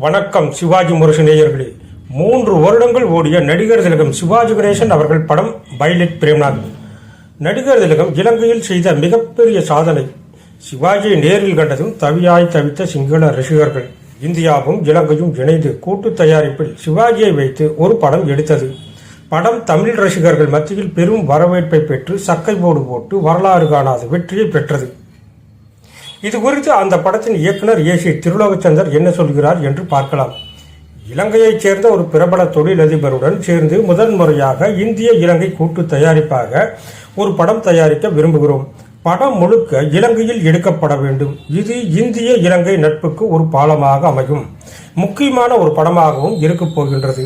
வணக்கம் சிவாஜி முரசு நேயர்களே. மூன்று வருடங்கள் ஓடிய நடிகர் திலகம் சிவாஜி கணேசன் அவர்கள் படம் பைலட் பிரேம்நாத். நடிகர் திலகம் இலங்கையில் செய்த மிகப்பெரிய சாதனை. சிவாஜியை நேரில் கண்டதும் தவியாய் தவித்த சிங்கள ரசிகர்கள். இந்தியாவும் இலங்கையும் இணைந்து கூட்டு தயாரிப்பில் சிவாஜியை வைத்து ஒரு படம் எடுத்தது. படம் தமிழ் ரசிகர்கள் மத்தியில் பெரும் வரவேற்பை பெற்று சக்கை போடு போட்டு வரலாறு காணாத வெற்றியை பெற்றது. இது குறித்து அந்த படத்தின் இயக்குனர் ஏசி திருலோகச்சந்தர் என்ன சொல்கிறார் என்று பார்க்கலாம். இலங்கையைச் சேர்ந்த ஒரு பிரபல தொழிலதிபருடன் சேர்ந்து முதன் முறையாக இந்திய இலங்கை கூட்டு தயாரிப்பாக ஒரு படம் தயாரிக்க விரும்புகிறோம். படம் முழுக்க இலங்கையில் எடுக்கப்பட வேண்டும். இது இந்திய இலங்கை நட்புக்கு ஒரு பாலமாக அமையும். முக்கியமான ஒரு படமாகவும் இருக்கப் போகின்றது.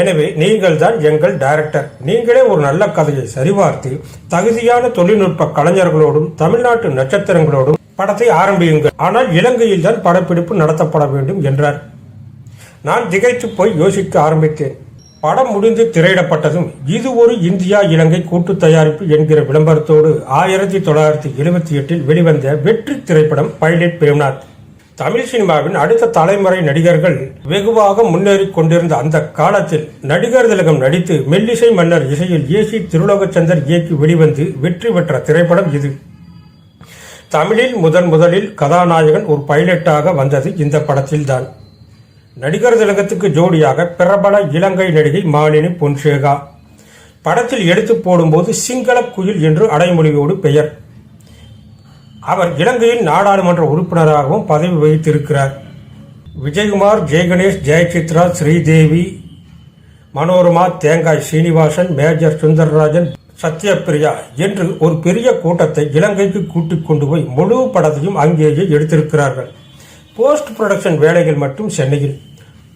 எனவே நீங்கள் தான் எங்கள் டைரக்டர் நீங்களே ஒரு நல்ல கதையை சரிபார்த்து தகுதியான தொழில்நுட்ப கலைஞர்களோடும் தமிழ்நாட்டு நட்சத்திரங்களோடும் படத்தை ஆரம்பியுங்கள். ஆனால் இலங்கையில் தான் படப்பிடிப்பு நடத்தப்பட வேண்டும் என்றார். நான் திகைத்து போய் யோசிக்க ஆரம்பித்தேன். படம் முடிந்து திரையிடப்பட்டதும் இது ஒரு இந்தியா இலங்கை கூட்டு தயாரிப்பு என்கிற விளம்பரத்தோடு ஆயிரத்தி தொள்ளாயிரத்தி எழுபத்தி எட்டில் வெளிவந்த வெற்றி திரைப்படம் பைலட் பிரேம்நாத். தமிழ் சினிமாவின் அடுத்த தலைமுறை நடிகர்கள் வெகுவாக முன்னேறி கொண்டிருந்த அந்த காலத்தில் நடிகர் திலகம் நடித்து மெல்லிசை மன்னர் இசையில் ஏசி திருலோகச்சந்தர் இயக்கி வெளிவந்து வெற்றி பெற்ற திரைப்படம் இது. தமிழில் முதன் முதலில் கதாநாயகன் ஒரு பைலட்டாக வந்தது இந்த படத்தில்தான். நடிகர் திலகத்துக்கு ஜோடியாக பிரபல இலங்கை நடிகை மாலினி பொன்சேகா. படத்தில் எடுத்து போடும்போது சிங்கள குயில் என்று அடைமொழியோடு பெயர். அவர் இலங்கையின் நாடாளுமன்ற உறுப்பினராகவும் பதவி வகித்திருக்கிறார். விஜயகுமார் ஜெயகணேஷ் ஜெயசித்ரா ஸ்ரீதேவி மனோரமா தேங்காய் சீனிவாசன் மேஜர் சுந்தரராஜன் சத்யபிரியா என்று ஒரு பெரிய கூட்டத்தை இலங்கைக்கு கூட்டிக் கொண்டு போய் முழு படத்தையும் அங்கேயே எடுத்திருக்கிறார்கள். போஸ்ட் ப்ரொடக்ஷன் வேலைகள் மட்டும் சென்னையில்.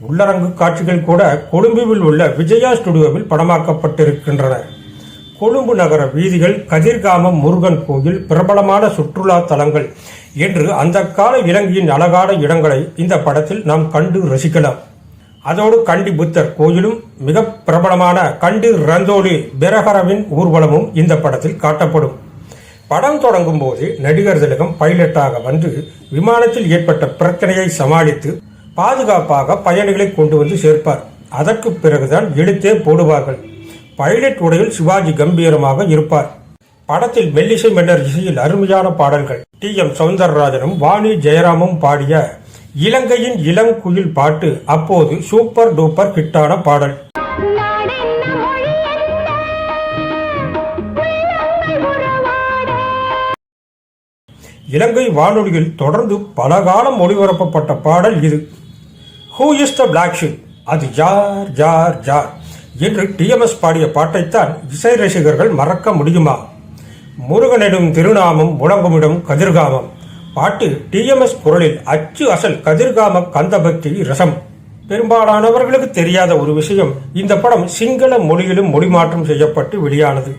உள்ளரங்கு காட்சிகள் கூட கொழும்புவில் உள்ள விஜயா ஸ்டுடியோவில் படமாக்கப்பட்டிருக்கின்றன. கொழும்பு நகர வீதிகள் கதிர்காமம் முருகன் கோயில் பிரபலமான சுற்றுலா தலங்கள் என்று அந்த கால இலங்கையின் அழகான இடங்களை இந்த படத்தில் நாம் கண்டு ரசிக்கலாம். அதோடு கண்டி புத்தர் கோயிலும் மிக பிரபலமான கண்டி ரந்தோலி பிரஹரவின் ஊர்வலமும் இந்த படத்தில் காட்டப்படும். படம் தொடங்கும் போது நடிகர் திலகம் பைலட்டாக வந்து விமானத்தில் ஏற்பட்ட பிரச்சனையை சமாளித்து பாதுகாப்பாக பயணிகளை கொண்டு வந்து சேர்ப்பார். அதற்கு பிறகுதான் எழுத்தே போடுவார்கள். பைலட் உடையில் சிவாஜி கம்பீரமாக இருப்பார். படத்தில் மெல்லிசை மன்னர் இசையில் அருமையான பாடல்கள். டி. எம். சவுந்தரராஜனும் வாணி ஜெயராமும் பாடிய இலங்கையின் இளங்குயில் பாட்டு அப்போது சூப்பர் டூப்பர் ஹிட்டான பாடல். இலங்கை வானொலியில் தொடர்ந்து பல காலம் ஒளிபரப்பப்பட்ட பாடல் இது. Who is the black sheep அது ஜார் ஜார் ஜார் என்று டிஎம்எஸ் பாடிய பாட்டைத்தான் இசை ரசிகர்கள் மறக்க முடியுமா? முருகனிடும் திருநாமம் முழங்குமிடம் கதிர்காமம். பாட்டு டிஎம்எஸ் குரலில் அச்சு அசல் கதிர்காம கந்தபக்தி ரசம். பெரும்பாலானவர்களுக்கு தெரியாத ஒரு விஷயம் இந்த படம் சிங்கள மொழியிலும் மொழிமாற்றம் செய்யப்பட்டு வெளியானது.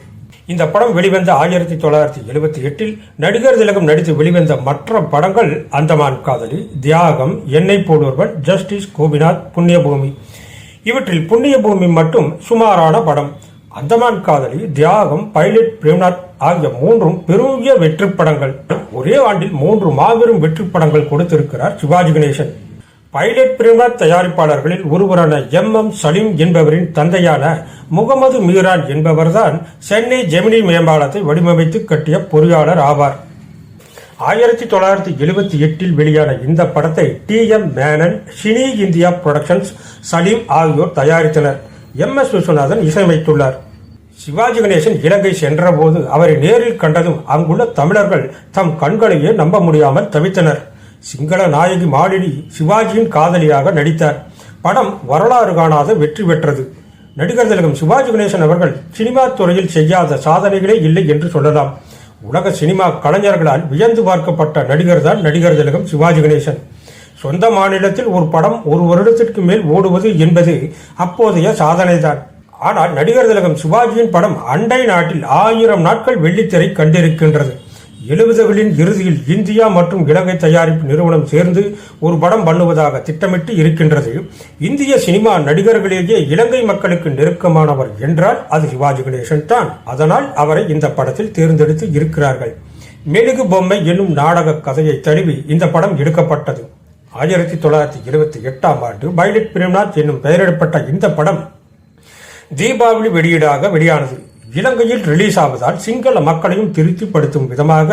இந்த படம் வெளிவந்த ஆயிரத்தி தொள்ளாயிரத்தி எழுபத்தி எட்டில் நடிகர் திலகம் நடித்து வெளிவந்த மற்ற படங்கள் அந்தமான் காதலி தியாகம் எண்ணெய் போடுவர்கள் ஜஸ்டிஸ் கோபிநாத் புண்ணியபூமி. இவற்றில் புண்ணிய பூமி மட்டும் சுமாரான படம். அந்தமான் காதலி தியாகம் பைலட் பிரேம்நாத் ஆகிய மூன்றும் பெருகிய வெற்றி படங்கள். ஒரே ஆண்டில் மூன்று மாபெரும் வெற்றி படங்கள் கொடுத்திருக்கிறார் சிவாஜி கணேசன். பைலட் பிரேம்நாத் தயாரிப்பாளர்களில் ஒருவரான எம். எம். சலீம் என்பவரின் தந்தையான முகமது மீரான் என்பவர்தான் சென்னை ஜெமினி மேம்பாலத்தை வடிவமைத்து கட்டிய பொறியாளர் ஆவார். ஆயிரத்தி தொள்ளாயிரத்தி எழுபத்தி எட்டில் வெளியான இந்த படத்தை டி எம் மேனன் ஷினி இந்தியா புரொடக்ஷன்ஸ் சலீம் ஆகியோர் தயாரித்தனர். எம் எஸ் விஸ்வநாதன் இசையமைத்துள்ளார். சிவாஜி கணேசன் இலங்கை சென்றபோது அவரை நேரில் கண்டதும் அங்குள்ள தமிழர்கள் தம் கண்களையே நம்ப முடியாமல் தவித்தனர். சிங்கள நாயகி மாலினி சிவாஜியின் காதலியாக நடித்தார். படம் வரலாறு காணாத வெற்றி பெற்றது. நடிகர் திலகம் சிவாஜி கணேசன் அவர்கள் சினிமா துறையில் செய்யாத சாதனைகளே இல்லை என்று சொல்லலாம். உலக சினிமா கலைஞர்களால் வியந்து பார்க்கப்பட்ட நடிகர் தான் நடிகர் திலகம் சிவாஜி கணேசன். சொந்த மாநிலத்தில் ஒரு படம் ஒரு வருடத்திற்கு மேல் ஓடுவது என்பது அப்போதைய சாதனைதான். ஆனால் நடிகர் திலகம் சிவாஜியின் படம் அண்டை நாட்டில் ஆயிரம் நாட்கள் வெள்ளித்திரை கண்டிருக்கின்றது. எழுபதுகளின் இறுதியில் இந்தியா மற்றும் இலங்கை தயாரிப்பு நிறுவனம் சேர்ந்து ஒரு படம் பண்ணுவதாக திட்டமிட்டு இருக்கின்றது. இந்திய சினிமா நடிகர்களிலேயே இலங்கை மக்களுக்கு நெருக்கமானவர் என்றால் அது சிவாஜி கணேசன் தான். அதனால் அவரை இந்த படத்தில் தேர்ந்தெடுத்து இருக்கிறார்கள். மெழுகு பொம்மை என்னும் நாடக கதையை தழுவி இந்த படம் எடுக்கப்பட்டது. ஆயிரத்தி தொள்ளாயிரத்தி இருபத்தி எட்டாம் ஆண்டு பைலட் பிரேம்நாத் என்னும் பெயரிடப்பட்ட இந்த படம் தீபாவளி வெளியீடாக வெளியானது. இலங்கையில் ரிலீஸ் ஆவதால் சிங்கள மக்களையும் திருப்திப்படுத்தும் விதமாக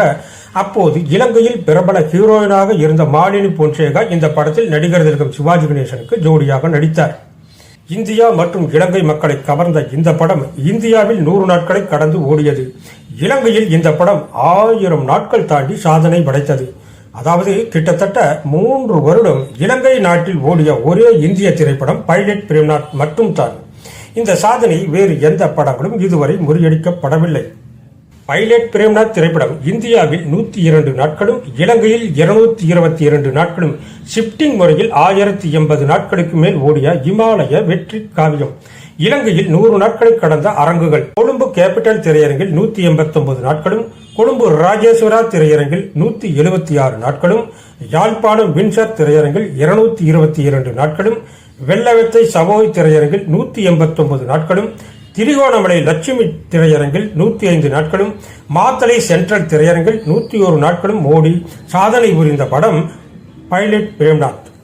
அப்போது இலங்கையில் பிரபல ஹீரோயினாக இருந்த மாலினி பொன்சேகா இந்த படத்தில் நடிகர் திலகம் சிவாஜி கணேசனுக்கு ஜோடியாக நடித்தார். இந்தியா மற்றும் இலங்கை மக்களை கவர்ந்த இந்த படம் இந்தியாவில் நூறு நாட்களை கடந்து ஓடியது. இலங்கையில் இந்த படம் ஆயிரம் நாட்கள் தாண்டி சாதனை படைத்தது. அதாவது கிட்டத்தட்ட மூன்று வருடம் இலங்கை நாட்டில் ஓடிய ஒரே இந்திய திரைப்படம் பைலட் பிரேம்நாத் மட்டும்தான். இந்த சாதனை வேறு எந்த படங்களும் இதுவரை முறியடிக்கப்படவில்லை. பைலட் பிரேம்நாத் திரைப்படம் இந்தியாவில் நூத்தி இரண்டு நாட்களும் இலங்கையில் இருநூத்தி இருபத்தி இரண்டு நாட்களும் ஷிப்டிங் முறையில் ஆயிரத்தி எண்பது நாட்களுக்கு மேல் ஓடிய இமாலய வெற்றி காவியம். இலங்கையில் நூறு நாட்களை கடந்த அரங்குகள். கொழும்பு கேபிட்டல் திரையரங்கில் நூத்தி எண்பத்தி ஒன்பது நாட்களும் கொழும்பு ராஜேஸ்வரா திரையரங்கில் நூத்தி எழுபத்தி ஆறு நாட்களும் யாழ்ப்பாணம் வின்சர் திரையரங்கில் இருநூத்தி இருபத்தி இரண்டு நாட்களும் வெள்ளவத்தை சபோய் திரையரங்கில் நூத்தி எண்பத்தி நாட்களும் திரிகோணமலை லட்சுமி திரையரங்கில் நூத்தி ஐந்து நாட்களும் மாத்தளை சென்ட்ரல் திரையரங்கில் நூத்தி ஒரு நாட்களும் மோடி சாதனை புரிந்த படம் பைலட் பிரேம்நாத்.